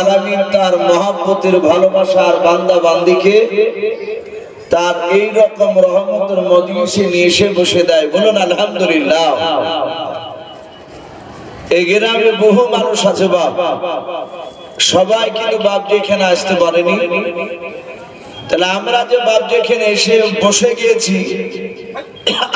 আলমিন তার মহাব্বতের ভালোবাসার বান্দা বান্দিকে তার এই রকম রহমতের নিয়ে এসে বসে দেয়। বলুন, আলহামদুলিল্লাহ। এই গ্রামে বহু মানুষ আছে বাপ। সবাই কিন্তু বাপ যে এখানে আসতে পারেনি। তাহলে আমরা যে বাপ যেখানে এসে বসে গিয়েছি,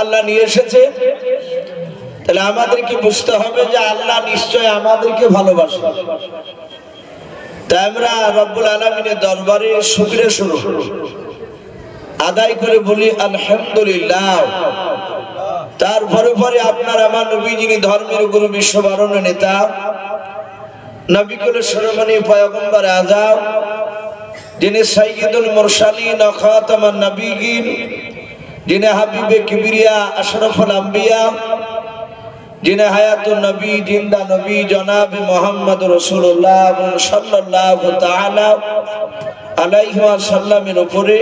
আল্লাহ নিয়ে এসেছে। তাহলে আমাদেরকে বুঝতে হবে যে আল্লাহ নিশ্চয় আমাদেরকে ভালোবাসে। তাই আমরা রব্বুল আলমিনের দরবারে শুক্রে শুরু। আদায় করে বলি, আলহামদুলিল্লাহ। তারপরে পরে আপনার আমার নবী যিনি ধর্মের গুরু বিশ্ববারণ নেতা নবিকুল সরমণি পয়গম্বর আজাব যিনি সাইয়দুল মুরসালিন খাতামান নবীগিন, যিনি হাবিবে কিবরিয়া আশরাফুল আম্বিয়া যিনি হায়াতুন নবী, জিন্দা নবী, জনাব মোহাম্মদ রসুল্লাহ সাল্লাল্লাহু তাআলা আলাইহি ওয়াসাল্লামের উপরে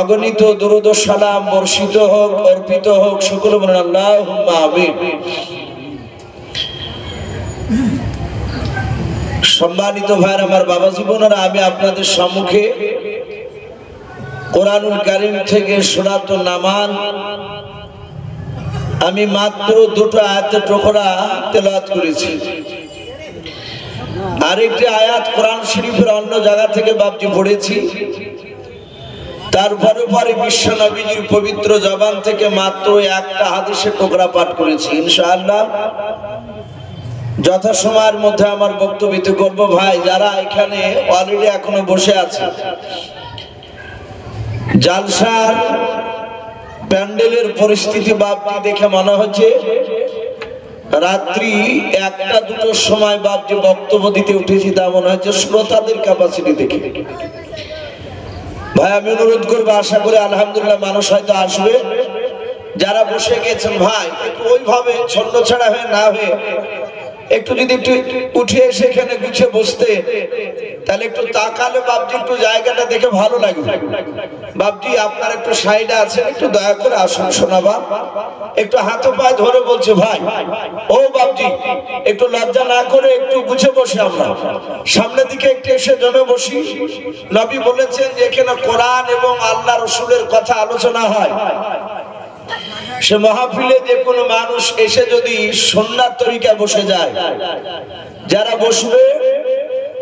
অগণিত দুরুদ সালাম বর্ষিত হোক, অর্পিত হোক, সকল সম্মানিত ভাইয়ের, আমার বাবা জীবনের আমি আপনাদের সম্মুখে কোরআনুল কারিম থেকে সুরাত নামান আমি মাত্র দুটো আয়াতের টুকরা তেলাওয়াত করেছি। আরেকটি আয়াত কোরআন শরীফের অন্য জায়গা থেকে বাপজি পড়েছি। তারপরে পরে বিশ্ব নবীজির পবিত্র জবান থেকে মাত্র একটা হাদিসের টুকরা পাঠ করেছি, ইনশাআল্লাহ। যথাসময়ের মধ্যে আমার বক্তব্য করব। ভাই, যারা এখানে অলরেডি এখনও বসে আছে, জালসার প্যান্ডেলের পরিস্থিতি বাপটি দেখে মনে হচ্ছে রাত্রি একটা দুটোর সময় বাপ যে বক্তব্য দিতে উঠেছি, তা মনে হচ্ছে শ্রোতাদের ক্যাপাসিটি দেখে। ভাই, আমি অনুরোধ করব, আশা করি আলহামদুলিল্লাহ মানুষ হয়তো আসবে। যারা বসে গেছেন, ভাই ওইভাবে ছন্ন ছাড়া হয়ে না হয়ে একটু যদি একটু উঠে এসে এখানে গুছিয়ে বসতে, তাহলে একটু তাকালে বাপজি একটু জায়গাটা দেখে ভালো লাগবে বাপজি আপনার একটু সাইডে আছেন, একটু দয়া করে আসুন শোনাবা। একটু হাতে পায়ে ধরে বলছে, ভাই, ও বাপজি একটু লজ্জা না করে একটু গুছে বসে আমরা। সামনের দিকে একটু এসে জমে বসি। নবী বলেছেন যে, এখানে কোরআন এবং আল্লাহ রসুলের কথা আলোচনা হয়। সে মহাফিলে যে কোনো মানুষ এসে যদি সন্ন্যার তরিকা বসে যায়। যারা বসবে,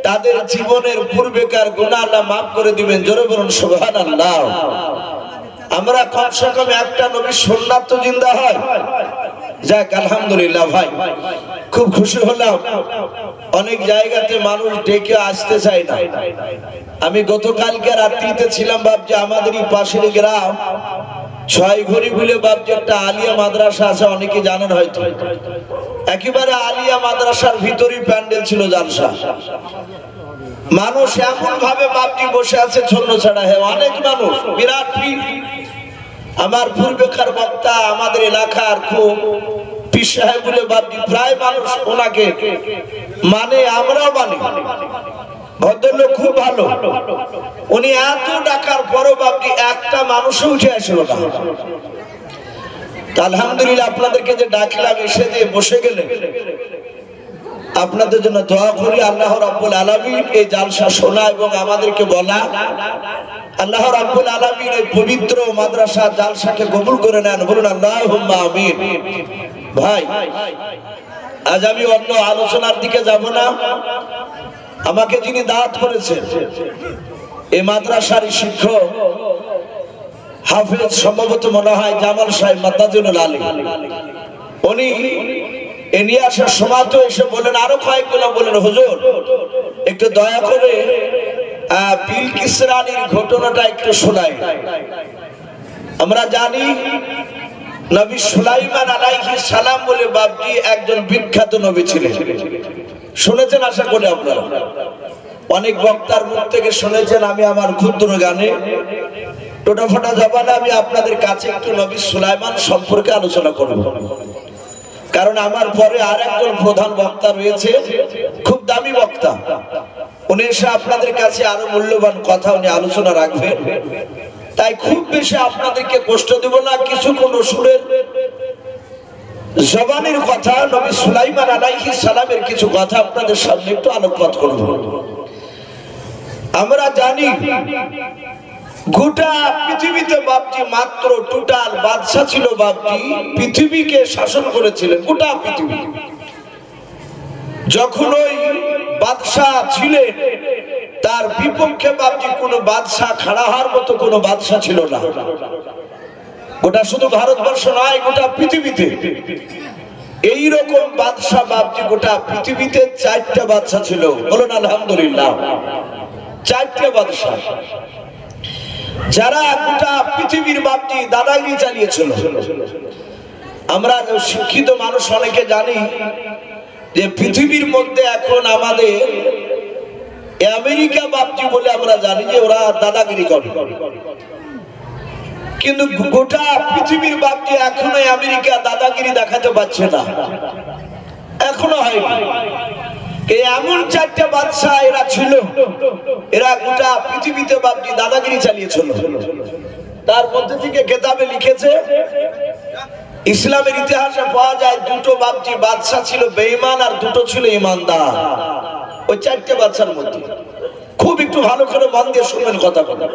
তাদের জীবনের পূর্বেকার গুণা আল্লাহ মাফ করে দিবেন। জোরে বলুন সুবহান আল্লাহ আমরা কমসে কম একটা নবীর সন্ন্যাত তো জিন্দা হয়। যাক, আলহামদুলিল্লাহ ভাই। খুব খুশি হলাম। অনেক জায়গাতে মানুষ ডেকে আসতে চায় না। আমি গতকালকে রাত্রিতে ছিলাম, ভাবছি আমাদেরই পাশের গ্রাম। ছয় ঘড়ি বলে বাপ যে একটা আলিয়া মাদ্রাসা আছে, অনেকে জানেন হয়তো। একেবারে আলিয়া মাদ্রাসার ভিতরই প্যান্ডেল ছিল জালসা। মানুষ এমন ভাবে বাপটি বসে আছে, ছন্ন ছাড়া হ্যাঁ অনেক মানুষ, বিরাট আমার পূর্বেকার বক্তা, আমাদের এলাকার খুব পীর সাহেব বলে বাপটি প্রায় মানুষ ওনাকে মানে আমরাও মানি। ভালো। উনি এত ডাকার পরও বাপটি একটা মানুষও উঠে আসলো না। আলহামদুলিল্লাহ আপনাদেরকে যে ডাকলাম, এসে দিয়ে বসে গেলে, আপনাদের জন্য দোয়া করি আল্লাহ রাব্বুল আলামিন এই জালসা শোনা এবং আমাদেরকে বলা। আল্লাহ রাব্বুল আলামিন এই পবিত্র মাদ্রাসা জালসাকে কবুল করে নেন। বলুন, আল্লাহুম্মা আমিন। ভাই, আজ আমি অন্য আলোচনার দিকে যাব না। আমাকে যিনি দাওয়াত করেছেন এই মাদ্রাসার শিক্ষক, হাফিজ সম্ভবত মনে হয় জামাল সাহেব মাদ্দাজুল আলী। উনি এ নিয়ে আসার সময় তো এসে বলেন আরও কয়েকজন বলেন হুজুর, একটু দয়া করে বিলকিস রানীর ঘটনাটা একটু শোনাই আমরা জানি নবী সুলাইমান আলাইহিস সালাম বলে বাপজি একজন বিখ্যাত নবী ছিলেন। শুনেছেন আশা করি আপনারা? অনেক বক্তার মুখ থেকে শুনেছেন আমি আমার ক্ষুদ্র গানে। টোটাফোটা জবানে আমি আপনাদের কাছে একটু নবী সুলাইমান সম্পর্কে আলোচনা করব। কারণ আমার পরে আর একজন প্রধান বক্তা রয়েছে, খুব দামি বক্তা। উনি এসে আপনাদের কাছে আরও মূল্যবান কথা উনি আলোচনা রাখবেন। তাই খুব বেশি আপনাদেরকে কষ্ট দেব না কিছুক্ষণ রসুলের জবানের কথা, নবী সুলাইমান আলাইহি সালামের কিছু কথা আপনাদের সামনে একটু আলোকপাত করব। আমরা জানি, গোটা পৃথিবীতে বাপটি মাত্র টোটাল বাদশা ছিল বাপটি পৃথিবীকে শাসন করেছিলেন, গোটা পৃথিবী। যখন ওই বাদশাহ ছিলেন তার বিপক্ষে বাপজি কোনো বাদশাহ খাড়া হওয়ার মতো কোনো বাদশাহ ছিল না। গোটা শুধু ভারতবর্ষ নয়, গোটা পৃথিবীতে। এইরকম বাদশাহ বাপজি গোটা পৃথিবীতে চারটা বাদশা ছিল। বলুন, আলহামদুলিল্লাহ। চারটে বাদশাহ। যারা গোটা পৃথিবীর বাপজি দাদাগিরি চালিয়েছিল। আমরা শিক্ষিত মানুষ অনেকে জানি যে পৃথিবীর মধ্যে এখন আমাদের আমেরিকা বাপজি বলে আমরা জানি যে ওরা দাদাগিরি করে। কিন্তু গোটা পৃথিবীর বাপজি এখনও আমেরিকা দাদাগিরি দেখাতে পারছে না। এখনও হয়নি। এমন চারটে বাদশাহ এরা ছিল, এরা গোটা পৃথিবীতে বাপটি দাদাগিরি চালিয়েছিল। তার মধ্যে থেকে কেতাবে লিখেছে, ইসলামের ইতিহাসে পাওয়া যায় দুটো বাপটি বাদশাহ ছিল বেঈমান আর দুটো ছিল ইমানদার ওই চারটে বাদশার মধ্যে খুব একটু ভালো করে মন দিয়ে শুনবেন কথা কথা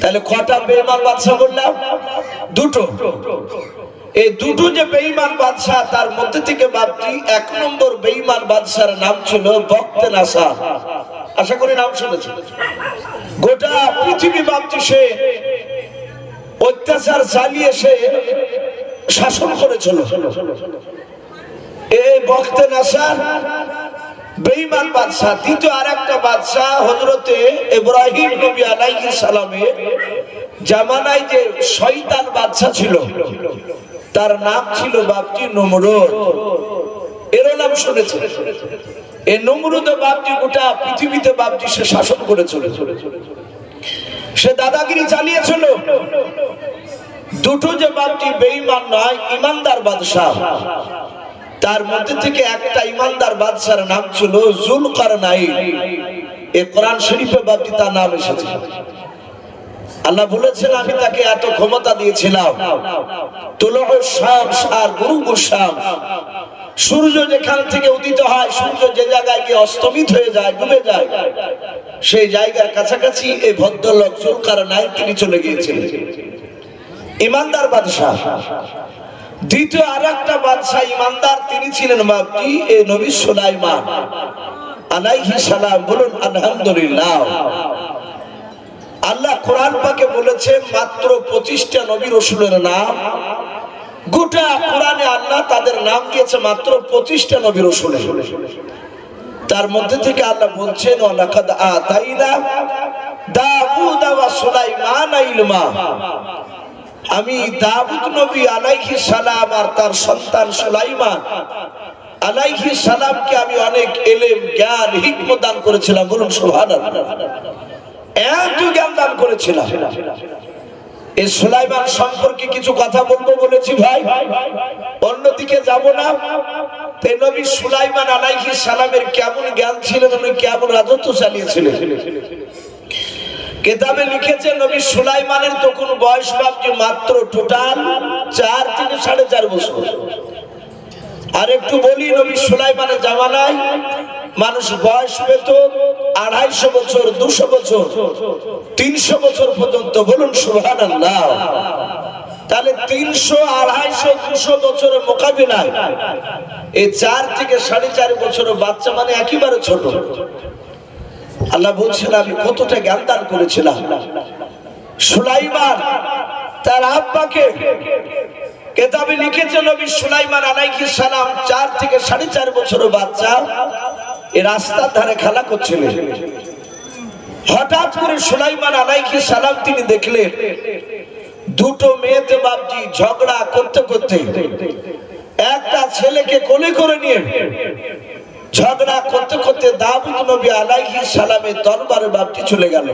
তাহলে কটা বেঈমান বাদশাহ বললাম? দুটো। এই দুটো যে বেঈমান বাদশাহ, তার মধ্যে থেকে বাপটি এক নম্বর বেঈমান বাদশার নাম ছিল বক্তে নাসা আশা করি নাম শুনেছে? গোটা পৃথিবী বাপটি সে অত্যাচার চালিয়ে সে শাসন করেছিল। এই বক্তে নাসার বেঈমান বাদশাহ, দ্বিতীয় আর একটা বাদশাহ হজরতে ইব্রাহিম নবী আলাইহিস সালামের জামানায় যে শয়তান বাদশাহ ছিল, তার নাম ছিল বাপটি নমরুদ। এরও নাম শুনেছে এই নমরুদ বাপটি গোটা পৃথিবীতে বাপটি সে শাসন করে চলে সে দাদাগিরি চালিয়েছিল। দুটো যে বাপটি বেঈমান নয়, ইমানদার বাদশাহ। তার মধ্যে থেকে একটা ইমানদার বাদশার নাম ছিল জুলকার নাই এ কোরআন শরীফে বাপটি তার নাম এসেছে। আল্লাহ বলেছেন, আমি তাকে এত ক্ষমতা দিয়েছিলাম। আর গুরু সূর্য যেখান থেকে উদিত হয়, সূর্য যে জায়গায় গিয়ে অস্তমিত হয়ে যায়, ডুবে যায়, সেই জায়গার কাছাকাছি এই ভদ্রলোক জুলকার নাই তিনি চলে গিয়েছিলেন। ইমানদার বাদশাহ দ্বিতীয় আর একটা বাদশাহ ইমানদার, তিনি ছিলেন বাপটি এ নবী সুলাইমান। আলাইহি সালাম বলুন, আলহামদুলিল্লাহ। আল্লাহ কোরআন পাকে বলেছেন, মাত্র পঁচিশটা নবী রসুলের নাম। গোটা কোরআনে আল্লাহ তাদের নাম দিয়েছে, মাত্র পঁচিশটা নবী রসুলের তার মধ্যে থেকে আল্লাহ বলছেন, ওয়ালাকাদ আতাইনা দাউদ ওয়া সুলাইমান ইলমা। আমি দাউদ নবী আলাইহি সালাম আর তার সন্তান সুলাইমান। আলাইহি সালামকে আমি অনেক এলেম, জ্ঞান, হিকমত দান করেছিলাম, বলুন সুবহানাল্লাহ। এত জ্ঞান দান করেছিলাম। এই সুলাইমান সম্পর্কে কিছু কথা বলব বলেছি ভাই। অন্যদিকে যাব না। নবী সুলাইমান আলাইহি সালামের কেমন জ্ঞান ছিলেন উনি কেমন রাজত্ব চালিয়েছিলেন কেতাবে লিখেছে, নবী সুলাইমানের তখন বয়স ভাবছি মাত্র টোটাল চার থেকে সাড়ে চার বছর। আর একটু বলি, নবী সুলাইমানের জামানায় মানুষ বয়স পেত আড়াইশো বছর, দুশো বছর, তিনশো বছর পর্যন্ত। বলুন সুহান তাহলে তিনশো, আড়াইশো, দুশো বছরের মোকাবিলায় এই চার থেকে সাড়ে চার বছরের বাচ্চা মানে একেবারে ছোট। আল্লাহ বলছেন, আমি কতটা জ্ঞান দান করেছিলাম। সুলাইমান তার আব্বাকে কেতাবে লিখেছে নবী সুলাইমান আলাইহিস সালাম, চার থেকে সাড়ে চার বছরের বাচ্চা এই রাস্তার ধারে খেলা করছিলেন। হঠাৎ করে সুলাইমান আলাইহিস সালাম তিনি দেখলেন, দুটো মেয়েতে বাপজি ঝগড়া করতে করতে একটা ছেলেকে কোলে করে নিয়ে ঝগড়া করতে করতে দাউদ নবী আলাইহি সালামের দরবারে বাপটি চলে গেল।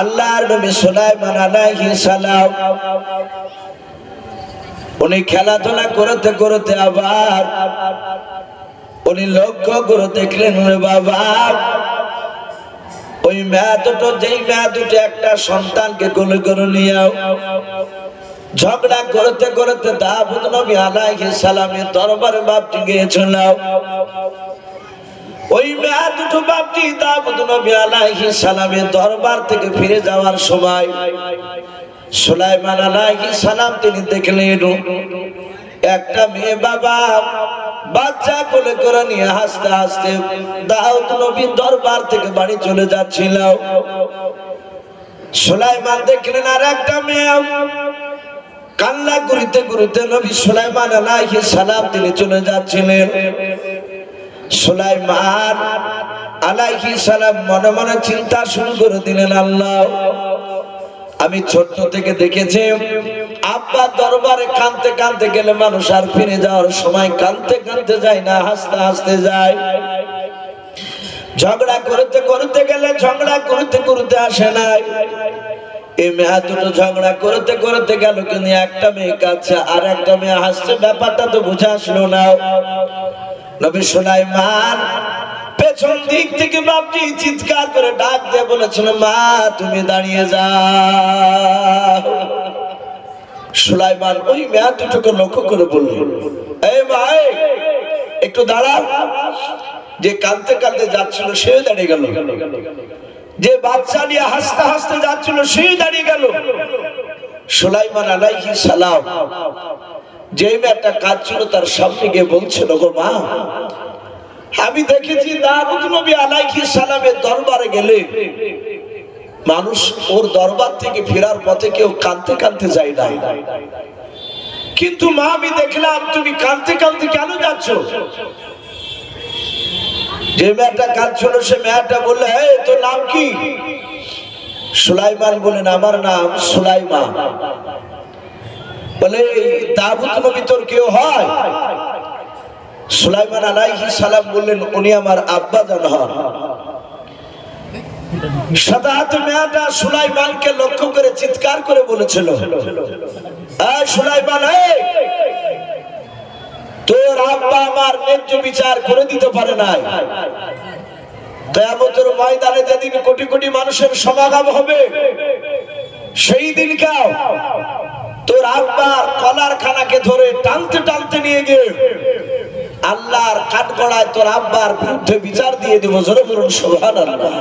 আল্লাহর নবী সুলাইমান আলাইহি সালাম উনি খেলাধুলা করতে করতে আবার উনি লক্ষ্য করে দেখলেন বাবা, ওই মেয়া দুটো, যেই মেয়া দুটো একটা সন্তানকে কোলে করে নিয়ে ঝগড়া করতে করতে দাউদ নবী আলাইহিস সালামের দরবারে বাপটি গিয়েছিল ওই মেয়া দুটো বাপটি দাউদ নবী আলাইহিস সালামের দরবার থেকে ফিরে যাওয়ার সময় সুলাইমান আলাইহিস সালাম তিনি দেখলেন, একটা মেয়ে বাবা বাচ্চা কোলে করে নিয়ে হাসতে হাসতে দাউদ নবীর দরবার থেকে বাড়ি চলে যাচ্ছিল। সুলাইমান দেখলেন, আর একটা মেয়ে কান্না করিতে করিতে নবী সুলাইমান আলাইহিস সালাম তিনি চলে যাচ্ছিলেন। সুলাইমান আলাইহিস সালাম মনে মনে চিন্তা শুরু করে দিলেন, আল্লাহ, আমি ছোট্ট থেকে দেখেছি, আব্বা দরবারে কানতে কানতে গেলে মানুষ আর ফিরে যাওয়ার সময় কানতে কানতে যায় না, হাসতে হাসতে যায়। ঝগড়া করতে করতে গেলে ঝগড়া করতে করতে আসে নাই। এই মেয়ে দুটো ঝগড়া করতে করতে গেল কিন্তু একটা মেয়ে কাছে, আর একটা মেয়ে হাসছে। ব্যাপারটা তো বুঝে আসলো না। নবী সুলাইমান পেছন দিক থেকে বাপটি চিৎকার করে ডাক দিয়ে বলেছিল, মা, তুমি দাঁড়িয়ে যাও। সুলাইমান ওই মেয়া দুটোকে লক্ষ্য করে বলল, এই ভাই, একটু দাঁড়াও। যে কাঁদতে কাঁদতে যাচ্ছিল, সে দাঁড়িয়ে গেল। যে বাচ্চা নিয়ে হাসতে হাসতে যাচ্ছিল সে দাঁড়িয়ে গেল। সুলাইমান আলাইহি সালাম যে মেয়েটা কাঁদছিল, তার সামনে গিয়ে বলছিল, গো মা, আমি দেখেছি দাউদ নবী আলাইহি সালামের দরবারে গেলে মানুষ ওর দরবার থেকে ফেরার পথে কেউ কাঁদতে কাঁদতে যায় না। কিন্তু মা, আমি দেখলাম তুমি কাঁদতে কাঁদতে কেন যাচ্ছ? যে মেয়েটা কাঁদছিল, সে মেয়েটা বললে হে তোর নাম কি? সুলাইমান বলেন আমার নাম সুলাইমান। বলে দাবুত নবী তোর কেউ হয়? সুলাইমান আলাইহি সালাম বললেন, উনি আমার আব্বা জান হন। সাদাত মেয়াটা সুলাইমানকে লক্ষ্য করে চিৎকার করে বলেছিল সুলাইমান, এই তোর আব্বা আমার ন্যায্য বিচার করে দিতে পারে নাই। কেয়ামতের ময়দানে যেদিন কোটি কোটি মানুষের সমাগম হবে, সেই দিন কাও তোর আব্বার কলার খানাকে ধরে টানতে টানতে নিয়ে গিয়ে আল্লাহর কাঠগড়ায় তোর আব্বার বিরুদ্ধে বিচার দিয়ে দিব। জোরে বলুন, সুবহানাল্লাহ।